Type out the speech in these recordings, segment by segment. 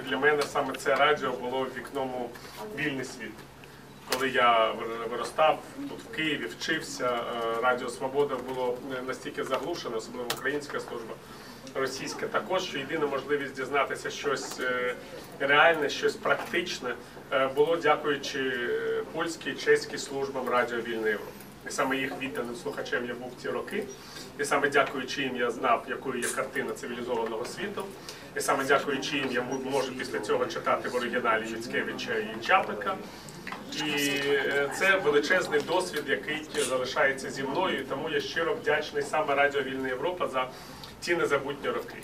Для мене саме це радіо було вікном у вільний світ. Коли я виростав тут в Києві, вчився, е, Радіо Свобода було настільки заглушено, особливо українська служба, російська також, що єдина можливість дізнатися щось е, реальне, щось практичне е, було дякуючи польській, чеській службам Радіо Вільна Європа. І саме їх відданим слухачем я був ті роки. І саме дякуючи їм я знав, якою є картина цивілізованого світу. І саме дякуючи їм я можу після цього читати в оригіналі Міцкевича і Чапика. І е, це величезний досвід, який залишається зі мною. І тому я щиро вдячний саме Радіо Вільна Європа за ті незабутні роки.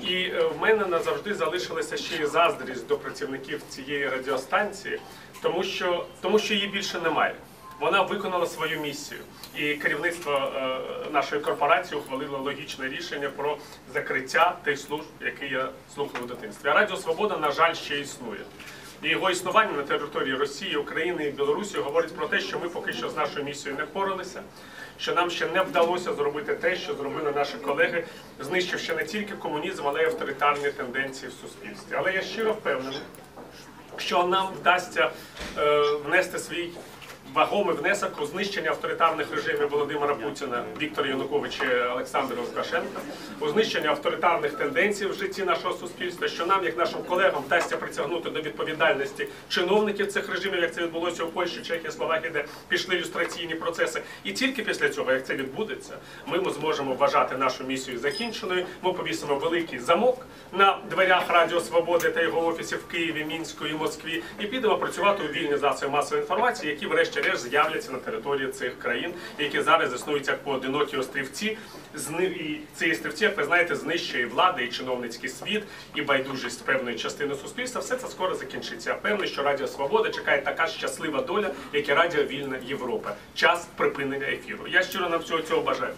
І е, в мене назавжди залишилася ще й заздрість до працівників цієї радіостанції, тому що, тому що її більше немає. Вона виконала свою місію, і керівництво е, нашої корпорації ухвалило логічне рішення про закриття тих служб, які я слухав у дитинстві. А Радіо Свобода, на жаль, ще існує. І його існування на території Росії, України і Білорусі говорить про те, що ми поки що з нашою місією не впоралися, що нам ще не вдалося зробити те, що зробили наші колеги, знищивши не тільки комунізм, але й авторитарні тенденції в суспільстві. Але я щиро впевнений, що нам вдасться е, внести свій вагомий внесок у знищення авторитарних режимів Володимира Путіна, Віктора Януковича Олександра Лукашенка, у знищення авторитарних тенденцій в житті нашого суспільства, що нам, як нашим колегам, вдасться притягнути до відповідальності чиновників цих режимів, як це відбулося у Польщі, Чехії, Словакії, де пішли ілюстраційні процеси. І тільки після цього, як це відбудеться, ми зможемо вважати нашу місію закінченою. Ми повісимо великий замок на дверях Радіо Свободи та його офісів в Києві, Мінську і Москві, і підемо працювати у вільні засоби масової інформації, які, врешті-решт, з'являться на території цих країн, які зараз існують як поодинокі острівці. І ці острівці, як ви знаєте, знищує влада, і чиновницький світ, і байдужість певної частини суспільства. Все це скоро закінчиться. Я Певний, що Радіо Свобода чекає така щаслива доля, як і Радіо Вільна Європа. Час припинення ефіру. Я щиро нам всього цього бажаю.